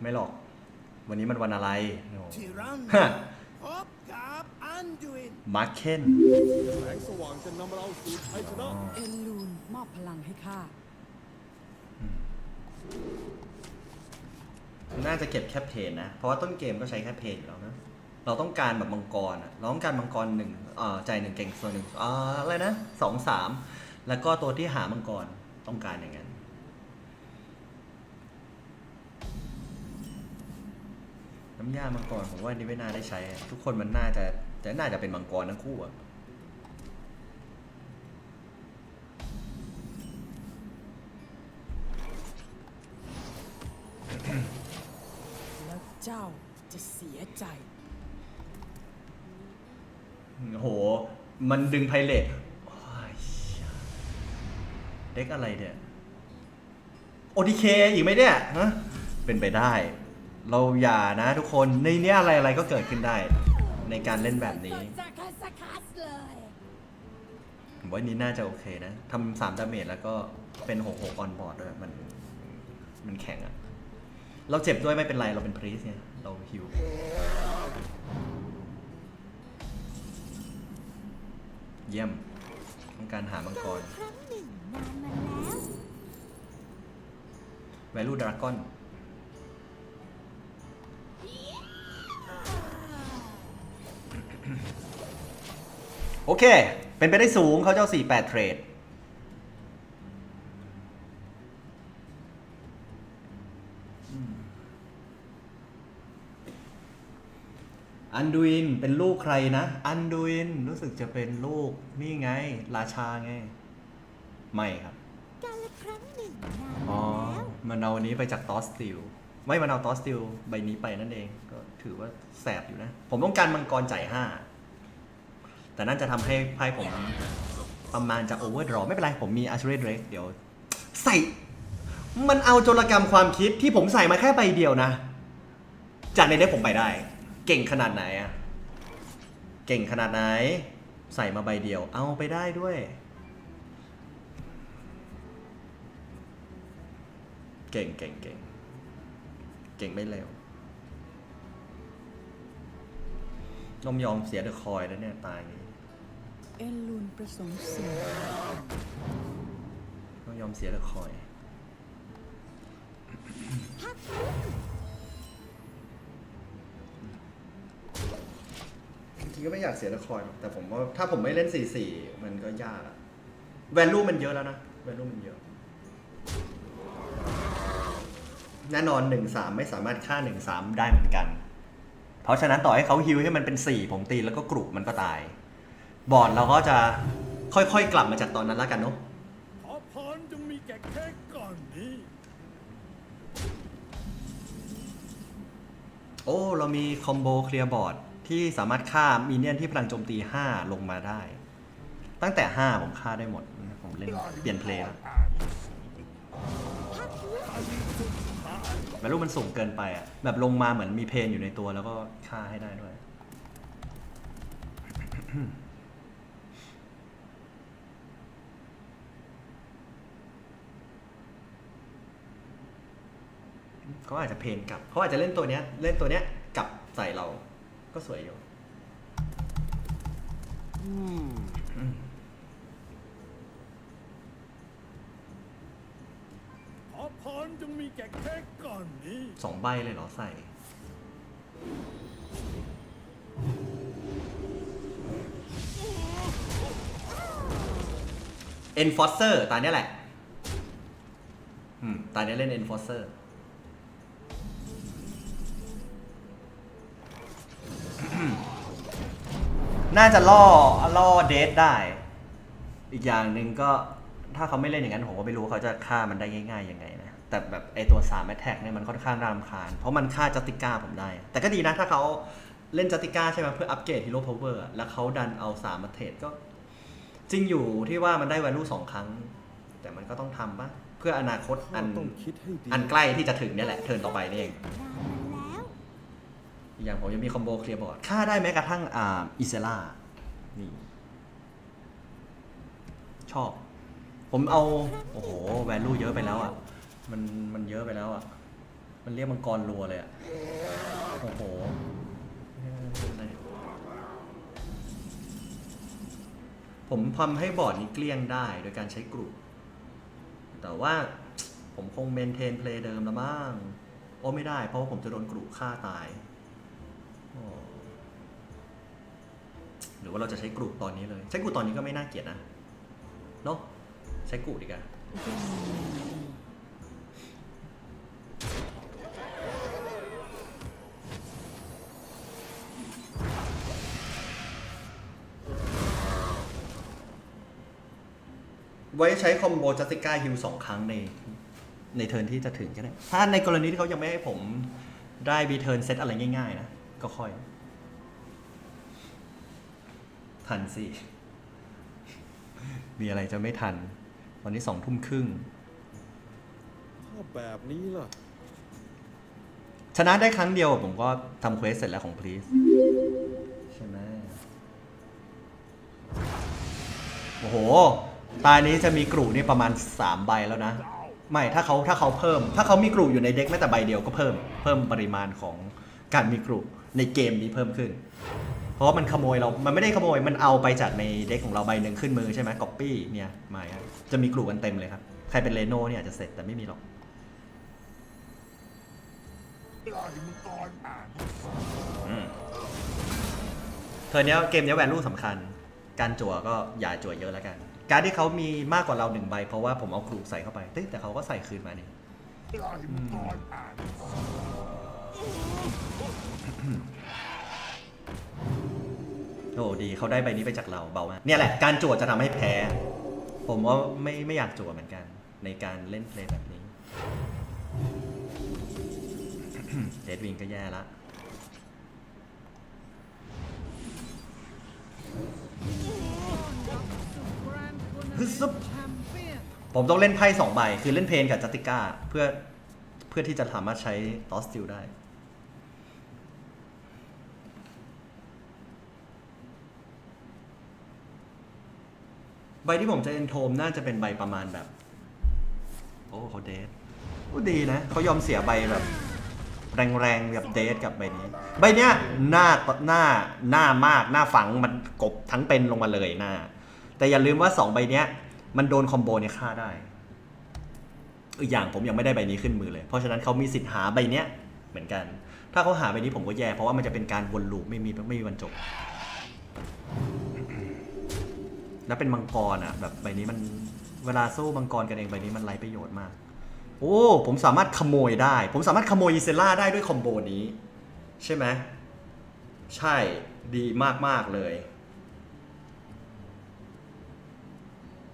ไม่หรอก วันนี้มันวันอะไรที่รันฮะพบกับอันดุนมาร์คเคนแสงสว่างจะนำเราสู่ชัยชนะเอลลูนมอบพลังให้ข้า น่าจะเก็บแค่เพนนะ เพราะว่าต้นเกมก็ใช้แค่เพนอยู่แล้วนะ เราต้องการแบบมังกรอะเราต้องการมังกรหนึ่งเอ่อใจหนึ่งเก่งส่วนหนึ่งอ่าอะไรนะสองสามแล้วก็ตัวที่หามังกรต้องการอย่างนั้น น้ำยามังกรผมว่านี่ไม่น่าได้ใช้ ทุกคนมันน่าจะจะน่าจะเป็นมังกรทั้งคู่อะแล้วเจ้าจะเสียใจ โห มันดึงไพเรตเด็กอะไรเนี่ยโอทีเคอีกไหมเนี่ยฮะเป็นไปได้ เราอย่านะทุกคน ในเนี้ยอะไรอะไรก็เกิดขึ้นได้ ในการเล่นแบบนี้ผมว่านี้น่าจะโอเคนะทำสามดาเมจแล้วก็เป็นหกหกออนบอร์ดด้วย มัน มันแข็งอะเราเจ็บด้วยไม่เป็นไร เราเป็นพรีสเนี่ย เราฮิว เยี่ยมต้องการหามังกร ครั้งหนึ่งนานมาแล้ว value dragon โอเค เป็นไปได้สูงเขาเจ้า 48 เทรด นดูอินเป็นลูกใครนะ อันดูอินรู้สึกจะเป็นลูกนี่ไง ราชาไง ไม่ครับกาลครั้งหนึ่งนานอ๋อมาแล้วมันเอาอันนี้ไปจากตอสติลไม่มันเอาตอสติลใบนี้ไปนั่นเอง ก็ถือว่าแสบอยู่นะ ผมต้องการมังกรจ่ายห้าแต่นั่นจะทำให้ไพ่ผมประมาณจะโอเวอร์ดรอไม่เป็นไร ผมมีอาร์เชอร์เดรกเดี๋ยว ใส่ มันเอาโจรกรรมความคิดที่ผมใส่มาแค่ใบเดียวนะจากในเด็กผมไปได้ เก่งขนาดไหนอะเก่งขนาดไหน ใส่มาใบเดียว เอาไปได้ด้วย เก่งเก่งเก่งเก่งไม่เร็วต้องยอมเสียเดอะคอยแล้วเนี่ยตายนี้เอลูนประสงค์เสิ่งต้องยอมเสียเดอะคอย จริงๆ ก็ไม่อยากเสียเดอะคอยหรอกแต่ผมว่าถ้าผมไม่เล่น4-4มันก็ยากอะแวลูมันเยอะแล้วนะแวลูมันเยอะ แน่นอน1-3ไม่สามารถฆ่า1-3ได้เหมือนกัน เพราะฉะนั้นต่อให้เขาฮิวให้มันเป็น4ผมตีแล้วก็กรุบมันก็ตาย บอร์ดเราก็จะค่อยๆกลับมาจากตอนนั้นแล้วกันเนาะขอพรจงมีแก่เค้กก่อนนี้ โอ้ เรามีคอมโบเคลียร์บอร์ด ที่สามารถฆ่ามีเนียนที่พลังโจมตี 5 ลงมาได้ ตั้งแต่ 5 ผมฆ่าได้หมด ผมเล่นเปลี่ยนเพลย์แล้วแวลูมันสูงเกินไปอะ แบบลงมาเหมือนมีเพนอยู่ในตัวแล้วก็ฆ่าให้ได้ด้วย เขาอาจจะเพนกลับ เขาอาจจะเล่นตัวเนี้ย เล่นตัวเนี้ยกลับใส่เรา ก็สวยอยู่ขอพรจงมีแก่เค้กก่อนนี้ สองใบเลยเหรอใส่ Enforcer ตาเนี้ยแหละ อืม ตาเนี้ยเล่น Enforcer น่าจะล่อล่อเดทได้ อีกอย่างหนึ่งก็ถ้าเขาไม่เล่นอย่างนั้นผมก็ไม่รู้เขาจะฆ่ามันได้ง่ายๆยังไงนะ แต่แบบไอตัว3 a t t a c k เนี่ยมันค่อนข้างน่ารำคาญ เพราะมันฆ่าจัตติก้าผมได้ แต่ก็ดีนะถ้าเขาเล่นจัตติก้าใช่ไหมเพื่ออัปเกรดฮีโร่พาวเวอร์แล้วเขาดันเอา3มมาเทรดก็ จริงอยู่ที่ว่ามันได้ value สองครั้ง แต่มันก็ต้องทำปะเพื่ออนาคตอันอันใกล้ที่จะถึงเนี่ยแหละเทิร์นต่อไปนี่เอง อย่างผมยังมีคอมโบเคลียร์บอร์ดฆ่าได้แม้กระทั่งอ่าอิเซล่านี่ ชอบ ผมเอา โอ้โห แวลูเยอะไปแล้วอะ มันมันเยอะไปแล้วอะ มันเรียกมังกรรัวเลยอะ โอ้โหผมทำให้บอร์ดนี้เกลี้ยงได้โดยการใช้กลุ่มแต่ว่าผมคงเมนเทนเพลย์เดิมละมั้งโอ้ไม่ได้เพราะว่าผมจะโดนกลุ่ฆ่าตายโอ้ หรือว่าเราจะใช้กลุ่ตอนนี้เลย ใช้กลุ่ตอนนี้ก็ไม่น่าเกลียดนะเนาะใช้กลุ่ดีกว่าไว้ใช้คอมโบจัสติก้าฮิลสองครั้งในในเทิร์นที่จะถึงก็ได้ ถ้าในกรณีที่เขายังไม่ให้ผมได้บีเทิร์นเซตอะไรง่ายๆนะ ก็ค่อย ทันสิ มีอะไรจะไม่ทันตอนนี้สองทุ่มครึ่งถ้าแบบนี้ล่ะ ชนะได้ครั้งเดียวผมก็ทำเควสเสร็จแล้วของ please ใช่ไหมโอ้โห ตานี้จะมีกรูนี่ประมาณ 3 ใบแล้วนะ ไม่ถ้าเขาถ้าเขาเพิ่ม ถ้าเขามีกรูอยู่ในเด็กแม้แต่ใบเดียวก็เพิ่ม เพิ่มปริมาณของการมีกรูในเกมนี้เพิ่มขึ้น เพราะมันขโมยเรา มันไม่ได้ขโมย มันเอาไปจากในเด็กของเราใบหนึ่งขึ้นมือใช่ไหมก๊อปปี้เนี่ยม่ครับจะมีกรูกันเต็มเลยครับ ใครเป็นเลโน่เนี่ยอาจจะเสร็จแต่ไม่มีหรอกเธอเนี้ยเกมเนี้ยแวลูสำคัญ การจั่วก็อย่าจั่วเยอะแล้วกัน การที่เขามีมากกว่าเราหนึ่งใบ เพราะว่าผมเอากรูใส่เข้าไปแต่เขาก็ใส่คืนมานี่ โอ้ดีเขาได้ใบนี้ไปจากเราเบามากเนี่ยแหละการจั่วจะทำให้แพ้ ผมว่าไม่ไม่อยากจั่วเหมือนกัน ในการเล่นเพลย์แบบนี้ เดดวิงก็แย่ละผมต้องเล่นไพ่สองใบ คือเล่นเพนกับจัตติก้า เพื่อเพื่อที่จะสามารถใช้ตอสติลได้ ใบที่ผมจะเอนโทมน่าจะเป็นใบประมาณแบบ โอ้เขาเดทโอ้ดีนะเขายอมเสียใบแบบ แรงๆแบบเดทกับใบนี้ ใบเนี้ยหน้าหน้าหน้ามากหน้าฝังมันกบทั้งเป็นลงมาเลยหน้า แต่อย่าลืมว่าสองใบเนี้ย มันโดนคอมโบเนี่ยฆ่าได้อีกอย่างผมยังไม่ได้ใบนี้ขึ้นมือเลย เพราะฉะนั้นเขามีสิทธิ์หาใบเนี้ยเหมือนกัน ถ้าเขาหาใบนี้ผมก็แย่เพราะว่ามันจะเป็นการวนลูปไม่มีไม่มีวันจบ แล้วเป็นมังกรอะ แบบใบนี้มันเวลาสู้มังกรกันเองใบนี้มันไร้ประโยชน์มาก โอ้ ผมสามารถขโมยได้ ผมสามารถขโมยอีเซล่าได้ด้วยคอมโบนี้ ใช่ไหมใช่ดีมาก ๆ เลย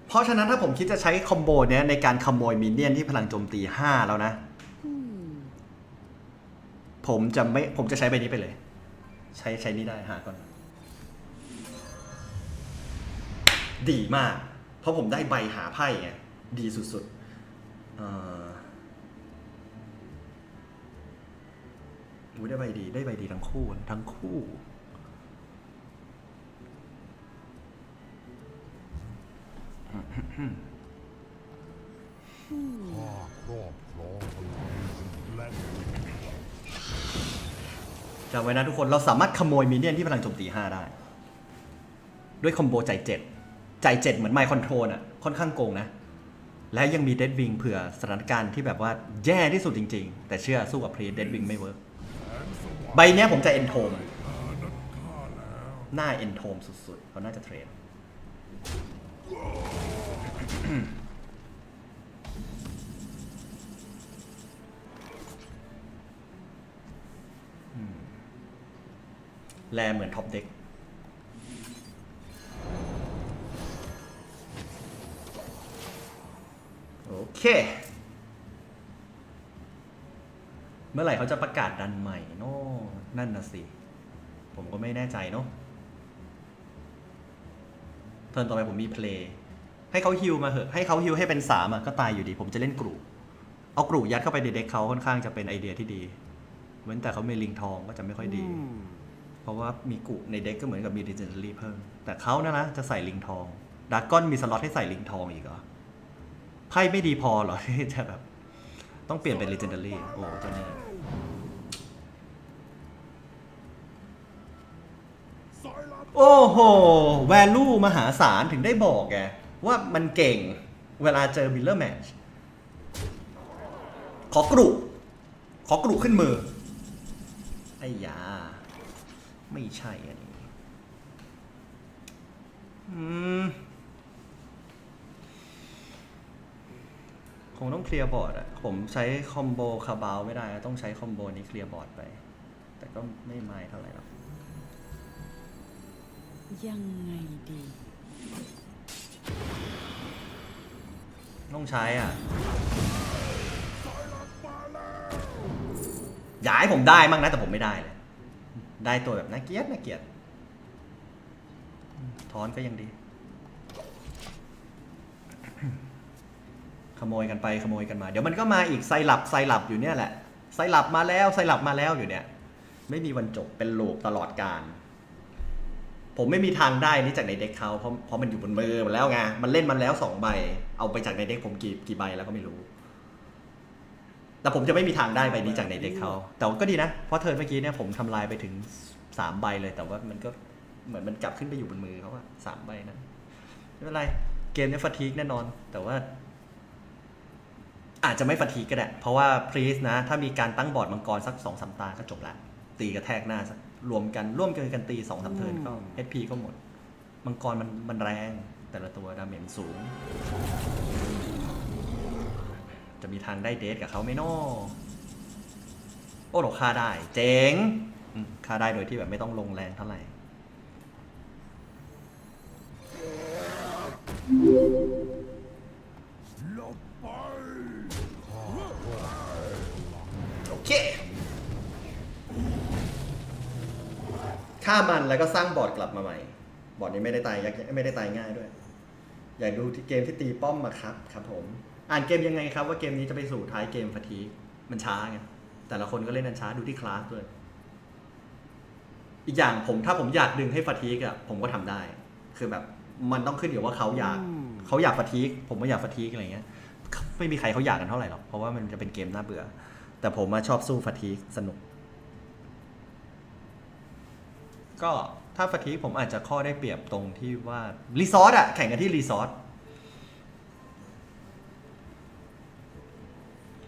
เพราะฉะนั้นถ้าผมคิดจะใช้คอมโบเนี้ยในการขโมยมินเนี่ยนที่พลังโจมตี 5 แล้วนะ ผมจะไม่ผมจะใช้ใบนี้ไปเลย ใช้ใช้นี้ได้หาก่อน ดีมาก เพราะผมได้ใบหาไพ่ไงดีสุดๆเออได้ใบดีได้ใบดีทั้งคู่ทั้งคู่จำไว้นะทุกคนเราสามารถขโมยมินเนี่ยนที่พลังโจมตี 5 ได้ ด้วยคอมโบใจเจ็ด ใจเจ็ดเหมือนไมค์คอนโทรลอะค่อนข้างโกงนะ และยังมีเดดวิงเผื่อสถานการณ์ที่แบบว่าแย่ที่สุดจริง ๆ แต่เชื่อสู้กับพรีเดดวิงไม่เวิร์กใบเนี้ยผมจะเอนโทมหน้าเอนโทมสุดๆเขาน่าจะเทรดแลเหมือนท็อปเด็ก โอเค เมื่อไหร่เขาจะประกาศดันใหม่เนาะนั่นน่ะสิ ผมก็ไม่แน่ใจเนาะเทิร์นต่อไปผมมีเพลย์ให้เขาฮิวมาเหอะ ให้เขาฮิวให้เป็นสามอะก็ตายอยู่ดี ผมจะเล่นกรูเอากรูยัดเข้าไปในเด็กเขาค่อนข้างจะเป็นไอเดียที่ดี เว้นแต่เขามีลิงทองก็จะไม่ค่อยดี เพราะว่ามีกุในเด็กก็เหมือนกับมีดิจิทัลลี่เพิ่ม แต่เขานะนะจะใส่ลิงทองดากอนมีสล็อตให้ใส่ลิงทองอีกเหรอ ไพ่ไม่ดีพอเหรอที่จะแบบ ต้องเปลี่ยนเป็น legendary โอ้ตัวนี้ โอ้โห value มหาศาลถึงได้บอกแกว่ามันเก่งเวลาเจอมิลเลอร์แมชขอกรุขอกรุขึ้นมือ ไอ้ยา ไม่ใช่อันนี้ อืม คงต้องเคลียร์บอร์ดอะผมใช้คอมโบคาบาวไม่ได้ต้องใช้คอมโบนี้เคลียร์บอร์ดไป แต่ก็ไม่ไม่เท่าไหร่หรอกยังไงดี ต้องใช้อะ อยากให้ผมได้มั่งนะ แต่ผมไม่ได้เลย ได้ตัวแบบน่าเกลียดน่าเกลียด ทอนก็ยังดี ขโมยกันไปขโมยกันมา เดี๋ยวมันก็มาอีกไซลับไซลับอยู่เนี่ยแหละไซลับมาแล้วไซลับมาแล้วอยู่เนี่ย ไม่มีวันจบเป็นลูปตลอดการผมไม่มีทางได้นี่จากในเด็กเขาเพราะเพราะมันอยู่บนมือมันแล้วไงมันเล่นมันแล้วสองใบ เอาไปจากในเด็กผมกี่กี่ใบแล้วก็ไม่รู้ แต่ผมจะไม่มีทางได้ใบนี้จากในเด็กเขาแต่ก็ดีนะเพราะเทิร์นเมื่อกี้เนี่ยผมทำลายไปถึงสามใบเลย แต่ว่ามันก็เหมือนมันกลับขึ้นไปอยู่บนมือเขาอะสามใบนั้นไม่เป็นไรเกมเนี้ฟาทีกแน่นอน แต่ว่า อาจจะไม่ฟาทีกก็ได้ เพราะว่าพรีสนะ ถ้ามีการตั้งบอร์ดมังกรสักสองสามตาก็จบละ ตีกระแทกหน้าสักรวมกันร่วมกันกันตีสองสามเทิร์นก็ HP ก็หมด มังกรมันมันแรง แต่ละตัวดาเมจสูง จะมีทางได้เดทกับเขาไหมนอโอ้เราฆ่าได้ เจ๋งอืมฆ่าได้โดยที่แบบไม่ต้องลงแรงเท่าไหร่ ฆ่ามันแล้วก็สร้างบอร์ดกลับมาใหม่ บอร์ดนี้ไม่ได้ตายยากไม่ได้ตายง่ายด้วย อยากดูที่เกมที่ตีป้อมมาครับครับผม อ่านเกมยังไงครับว่าเกมนี้จะไปสู่ท้ายเกมฟาทีมันช้าไงแต่ละคนก็เล่นกันช้าดูที่คลาสด้วย อีกอย่างผมถ้าผมอยากดึงให้ฟาทีกอะผมก็ทำได้ คือแบบมันต้องขึ้นอยู่ว่าเขาอยากเขาอยากฟาทีกผมก็อยากฟาทีกอะไรเงี้ยไม่มีใครเขาอยากกันเท่าไหร่หรอกเพราะว่ามันจะเป็นเกมน่าเบื่อ แต่ผมมาชอบสู้ฟาทีกสนุก ก็ถ้าฟาทีผมอาจจะข้อได้เปรียบตรงที่ว่ารีซอสอะแข่งกันที่รีซอส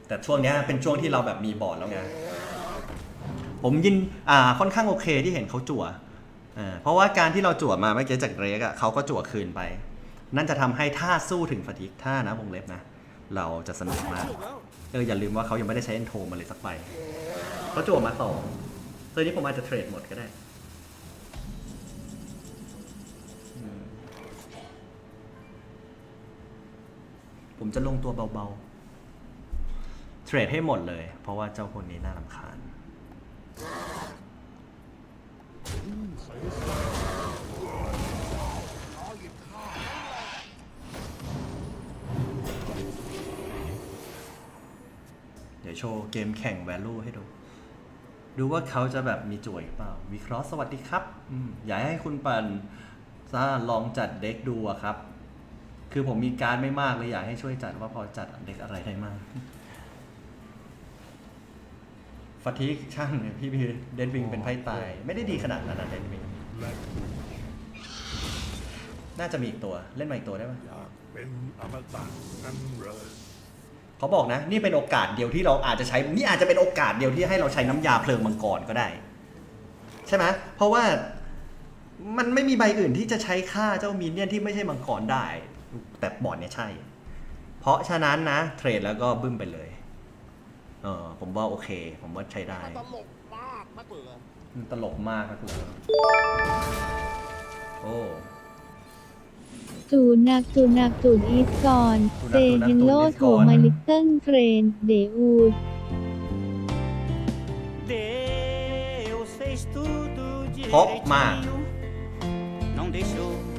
แต่ช่วงนี้เป็นช่วงที่เราแบบมีบอร์ดแล้วไงผมยินอ่าค่อนข้างโอเคที่เห็นเขาจั่วอ่าเพราะว่าการที่เราจั่วมาเมื่อกี้จากเรกอะเขาก็จั่วคืนไป นั่นจะทำให้ถ้าสู้ถึงฟาทิกถ้านะวงเล็บนะ เราจะสนุกมากเอออย่าลืมว่าเขายังไม่ได้ใช้เอนโทมาเลยสักใบเขาจั่วมาสองตัวนี้ผมอาจจะเทรดหมดก็ได้ ผมจะลงตัวเบาๆ เทรดให้หมดเลย เพราะว่าเจ้าคนนี้น่ารำคาญเดี๋ยวโชว์เกมแข่ง value ให้ดู ดูว่าเขาจะแบบมีจ่วยหรือเปล่า วิเคราะห์สวัสดีครับออยากให้คุณปันซาลองจัดเด็กดูอะครับ คือผมมีการไม่มากเลยอยากให้ช่วยจัดว่าพอจัดเด็กอะไรได้มากฟาทิกช่างเนี่ยพี่พี่เดนวิงเป็นไพ่ตาย ไม่ได้ดีขนาดนั้นนะเดนวิงน่าจะมีอีกตัวเล่นมาอีกตัวได้ปะอยากเป็นอมตะนั่นเลยเขาบอกนะ นี่เป็นโอกาสเดียวที่เราอาจจะใช้ นี่อาจจะเป็นโอกาสเดียวที่ให้เราใช้น้ำยาเพลิงมังกรก็ได้ ใช่ไหมเพราะว่ามันไม่มีใบอื่นที่จะใช้ฆ่าเจ้ามีเนียนที่ไม่ใช่มังกรได้ แต่บอร์ดเนี่ยใช่ เพราะฉะนั้นนะ เทรดแล้วก็บึ้มไปเลย เออผมว่าโอเค ผมว่าใช้ได้ ตลกมากนักเลยมันตลกมากนะคุณโอ้ จูนักจูนักจูนอีสกอนจูนักเซจูนักเฮนโลจูนอีสโถก่อนมาลิตเติ้ลเทรน เดอูด Deus fez tudo เพราะมาก direitinho, não deixou nada faltar.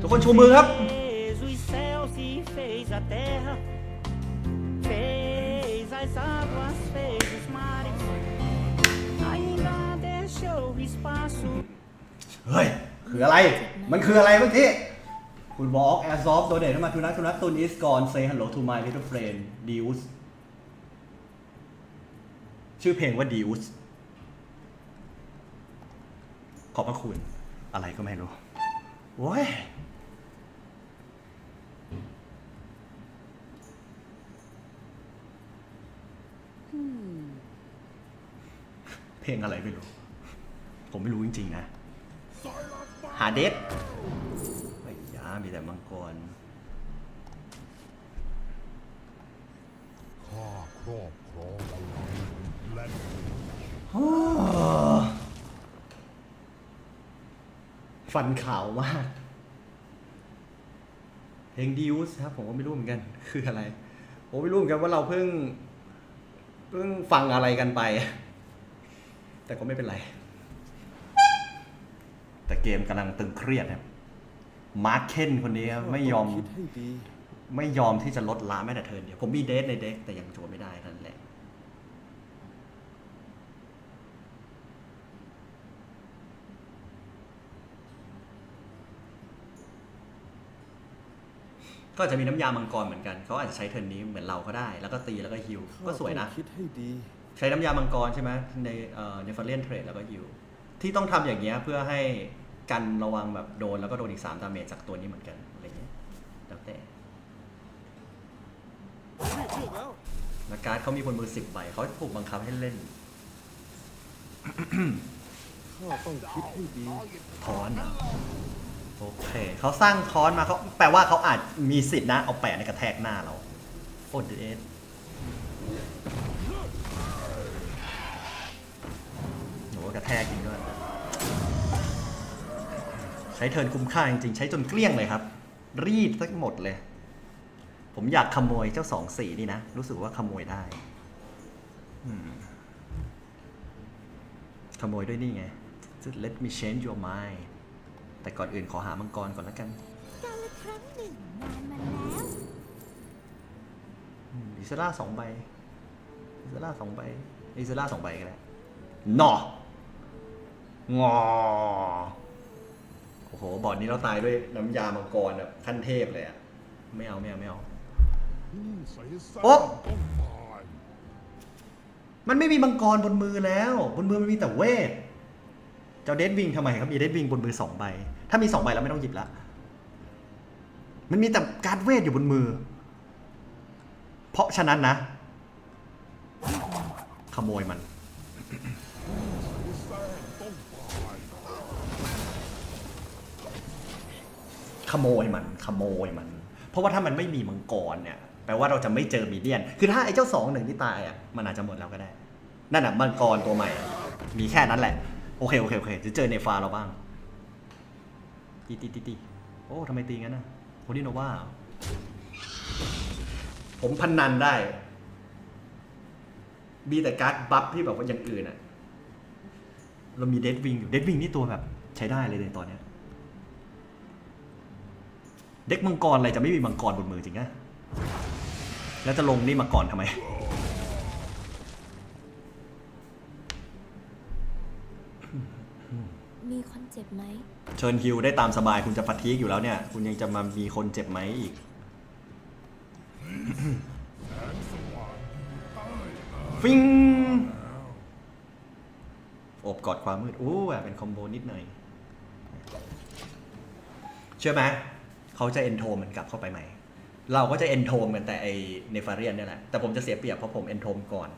ทุกคนชูมือครับ Fez os céus e fez a terra, fez as águas, fez os mares, ainda deixou espaço เฮ้ย คืออะไร มันคืออะไรเมื่อกี้คุณวอกแอร์ซอฟโดเนทมาทุนักทุนักตุนอิสกอนเซฮัลโหลทูมายลิตเติ้ลเฟรนดิวส์ชื่อเพลงว่าดิวส์ขอบพระคุณ อะไรก็ไม่รู้โว้ยเพลงอะไรไม่รู้ ผมไม่รู้จริง ๆ นะ หาเด็ดไอ้ยามีแต่มังกร ข้าครอบครองพลังและ ฟันขาวมากเพลงดิวส์ครับ ผมก็ไม่รู้เหมือนกัน คืออะไร ผมไม่รู้เหมือนกันว่าเราเพิ่ง เพิ่งฟังอะไรกันไป แต่ก็ไม่เป็นไร แต่เกมกำลังตึงเครียดครับมาร์คเคนคนนี้ครับไม่ยอม คิดให้ดี ไม่ยอมที่จะลดล้าแม้แต่เทิร์นเดียวผมมีเดทในเด็กแต่ยังโจมไม่ได้นั่นแหละ ก็อาจจะมีน้ำยามังกรเหมือนกัน เขาอาจจะใช้เทิร์นนี้เหมือนเราก็ได้ แล้วก็ตีแล้วก็ฮิว ก็สวยนะข้าต้องคิดให้ดี ใช้น้ำยามังกรใช่ไหมในเอ่อในฟาเลียนเทรดแล้วก็ฮิว ที่ต้องทำอย่างเงี้ยเพื่อให้กันระวังแบบโดนแล้วก็โดนอีก3ดาเมจจากตัวนี้เหมือนกันอะไรเงี้ยแล้วแต่และการ์ดเขามีบนมือสิบใบเขาถูกบังคับให้เล่นข้าต้องคิดให้ดีคอนเหรอ โอเคเขาสร้างคอนมาเขาแปลว่าเขาอาจมีสิทธิ์นะ เอาแปะในกระแทกหน้าเราโอดเอสโหกระแทกจริงด้วยใช้เทินคุ้มค่าจริงๆ ใช้จนเกลี้ยงเลยครับ รีดสักหมดเลย ผมอยากขโมยเจ้าสองสีนี่นะ รู้สึกว่าขโมยได้ขโมยด้วยนี่ไง Let me change your mind แต่ก่อนอื่นขอหามังกรก่อนแล้วกันกาลครั้งหนึ่งนานมาแล้วอิสล่าสองใบอิสล่าสองใบอิสล่าสองใบก็ได้หนองอโอ้โหบอร์ดนี้เราตายด้วยน้ำยามังกรแบบขั้นเทพเลยอะไม่เอาไม่เอาไม่เอาผู้ใส่แสงโอ๊ะต้องตายมันไม่มีมังกรบนมือแล้ว บนมือมันมีแต่เวทเจ้าเดดวิงทำไมครับ มีเดดวิงบนมือสองใบ ถ้ามีสองใบแล้วไม่ต้องหยิบละ มันมีแต่การเวทอยู่บนมือ เพราะฉะนั้นนะ ขโมยมันขโมยมันขโมยมัน เพราะว่าถ้ามันไม่มีมังกรเนี่ยแปลว่าเราจะไม่เจอมีเดียน คือถ้าไอ้เจ้าสองหนึ่งที่ตายอะมันอาจจะหมดแล้วก็ได้ นั่นอะมังกรตัวใหม่ มีแค่นั้นแหละ โอเคโอเคโอเคจะเจอในฟาเราบ้าง ตีตีตีตีโอ้ทำไมตีงั้นนะโคดิโนวาผมพันนันได้ มีแต่การ์ดบัฟที่แบบว่าอย่างอื่นอะเรามีเดดวิงอยู่เดดวิงนี่ตัวแบบใช้ได้เลยในตอนเนี้ยเด็กมังกรอะไรจะไม่มีมังกรบนมือจริงอะแล้วจะลงนี่มาก่อนทำไม มีคนเจ็บไหม เชิญฮิวได้ตามสบายคุณจะฟัดทีกอยู่แล้วเนี่ย คุณยังจะมามีคนเจ็บไหมอีก ฟิงโอบกอดความมืดอู้แอบเป็นคอมโบนิดหน่อย เชื่อไหมเขาจะเอนโทมมันกลับเข้าไปใหม่ เราก็จะเอนโทมกันแต่ไอเนฟาเรียนเนี่ยแหละ แต่ผมจะเสียเปรียบเพราะผมเอนโทมก่อน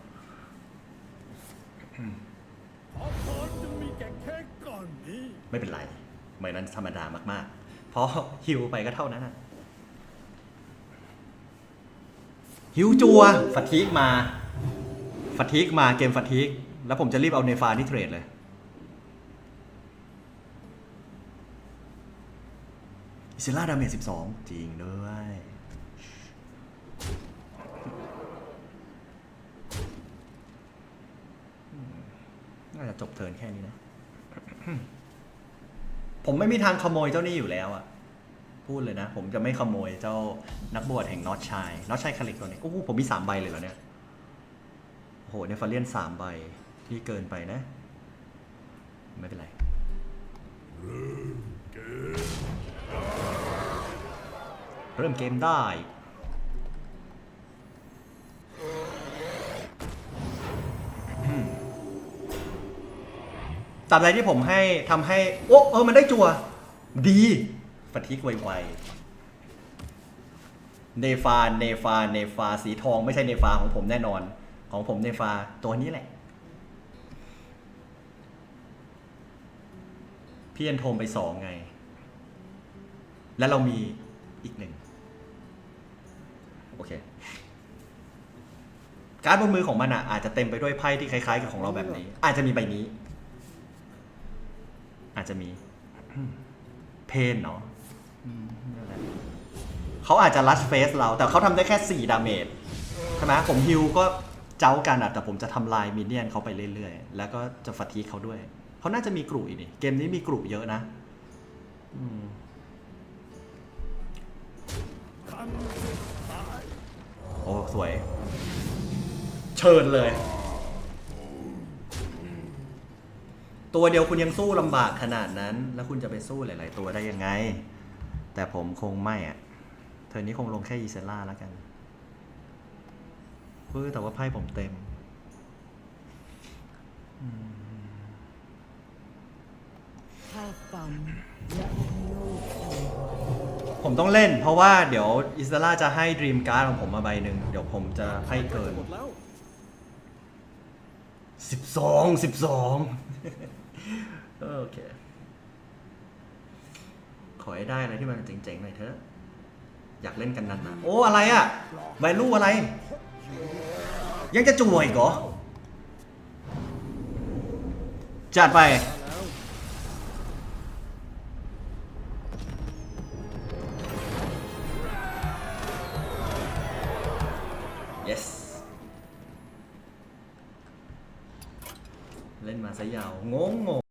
ไม่เป็นไรไม่นั้นธรรมดามากๆ เพราะฮิวไปก็เท่านั้นอะฮิวจัวฟัทีกมาฟัทีกมาเกมฟัทีกแล้วผมจะรีบเอาเนฟาที่เทรดเลยอิเซล่าดาเมจ12 จริงด้วยน่าจะจบเทิร์นแค่นี้นะ ผมไม่มีทางขโมยเจ้านี่อยู่แล้วอะพูดเลยนะ ผมจะไม่ขโมยเจ้านักบวชแห่งนอตชายนอตชายคาลิกตัวนี้โอ้โหผมมีสามใบเลยแล้วเนี่ยโอ้โหเนฟาเลียนสามใบที่เกินไปนะ ไม่เป็นไรเริ่มเกมได้ ตราบใดที่ผมให้ทำให้ โอ้เออมันได้จัวดีฟาทิกไวๆเนฟา เนฟา เนฟา สีทองไม่ใช่เนฟาของผมแน่นอน ของผมเนฟาตัวนี้แหละ พี่เอ็นโทมไปสองไง แล้วเรามีอีกหนึ่ง โอเค การ์ดบนมือของมันอะอาจจะเต็มไปด้วยไพ่ที่คล้ายๆกับของเราแบบนี้ อาจจะมีใบนี้ อาจจะมีเพนเนาะอืมนั่นแหละเขาอาจจะลัดเฟสเรา แต่เขาทำได้แค่ 4 ดาเมจใช่ไหมผมฮิวก็เจ้ากันอะแต่ผมจะทำลายมินเนี่ยนเขาไปเรื่อยๆ แล้วก็จะฟัทีเขาด้วย เขาน่าจะมีกลุ่อีกนี่เกมนี้มีกลุ่เยอะนะอืมโอ้ สวย เชิญเลย ตัวเดียวคุณยังสู้ลำบากขนาดนั้น แล้วคุณจะไปสู้หลาย ๆ ตัวได้ยังไง แต่ผมคงไม่อะเทอนี้คงลงแค่อีเซล่าแล้วกันเฮ้ยแต่ว่าไพ่ผมเต็มผมต้องเล่น เพราะว่าเดี๋ยวอิเซล่าจะให้ดรีมการ์ดของผมมาใบหนึ่งเดี๋ยวผมจะให้เกินสิบสองสิบสอง โอเค ขอให้ได้อะไรที่มันเจ๋งๆหน่อยเถอะ อยากเล่นกันนานๆโอ้อะไรอะไวลูอะไร ยังจะจ่วยอีกเหรอจัดไป เล่นมายาวงงง